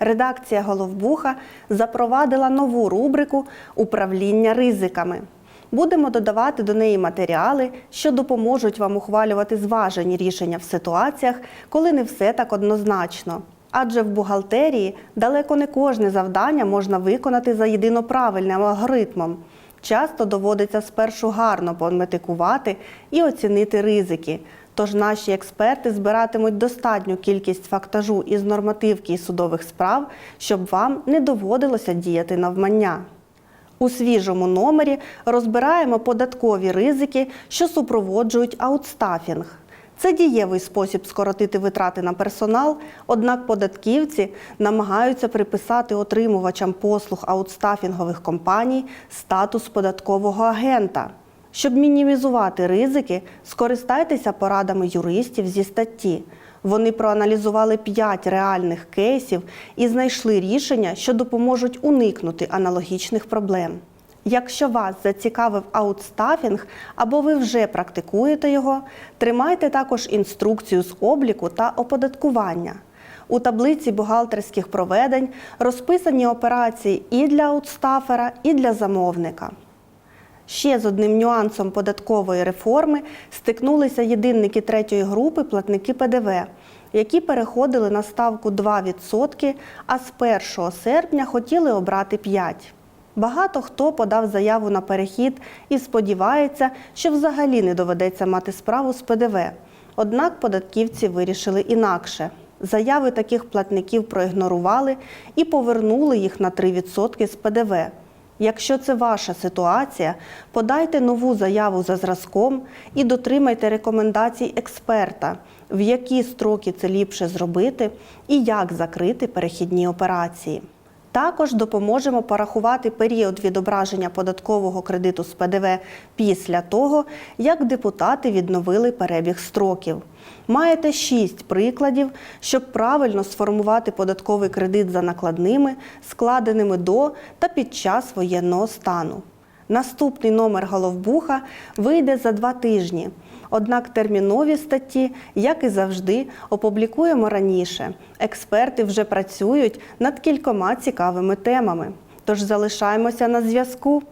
редакція Головбуха запровадила нову рубрику Управління ризиками. Будемо додавати до неї матеріали, що допоможуть вам ухвалювати зважені рішення в ситуаціях, коли не все так однозначно. Адже в бухгалтерії далеко не кожне завдання можна виконати за єдиноправильним алгоритмом. Часто доводиться спершу гарно пометикувати і оцінити ризики. Тож наші експерти збиратимуть достатню кількість фактажу із нормативки і судових справ, щоб вам не доводилося діяти навмання. У свіжому номері розбираємо податкові ризики, що супроводжують аутстафінг. Це дієвий спосіб скоротити витрати на персонал, однак податківці намагаються приписати отримувачам послуг аутстафінгових компаній статус податкового агента. Щоб мінімізувати ризики, скористайтеся порадами юристів зі статті. Вони проаналізували 5 реальних кейсів і знайшли рішення, що допоможуть уникнути аналогічних проблем. Якщо вас зацікавив аутстафінг або ви вже практикуєте його, тримайте також інструкцію з обліку та оподаткування. У таблиці бухгалтерських проведень розписані операції і для аутстафера, і для замовника. Ще з одним нюансом податкової реформи стикнулися єдинники третьої групи платники ПДВ, які переходили на ставку 2%, а з 1 серпня хотіли обрати 5%. Багато хто подав заяву на перехід і сподівається, що взагалі не доведеться мати справу з ПДВ. Однак податківці вирішили інакше. Заяви таких платників проігнорували і повернули їх на 3% з ПДВ. Якщо це ваша ситуація, подайте нову заяву за зразком і дотримайте рекомендацій експерта, в які строки це ліпше зробити і як закрити перехідні операції. Також допоможемо порахувати період відображення податкового кредиту з ПДВ після того, як депутати відновили перебіг строків. Маєте шість прикладів, щоб правильно сформувати податковий кредит за накладними, складеними до та під час воєнного стану. Наступний номер головбуха вийде за два тижні. Однак термінові статті, як і завжди, опублікуємо раніше. Експерти вже працюють над кількома цікавими темами. Тож залишаємося на зв'язку.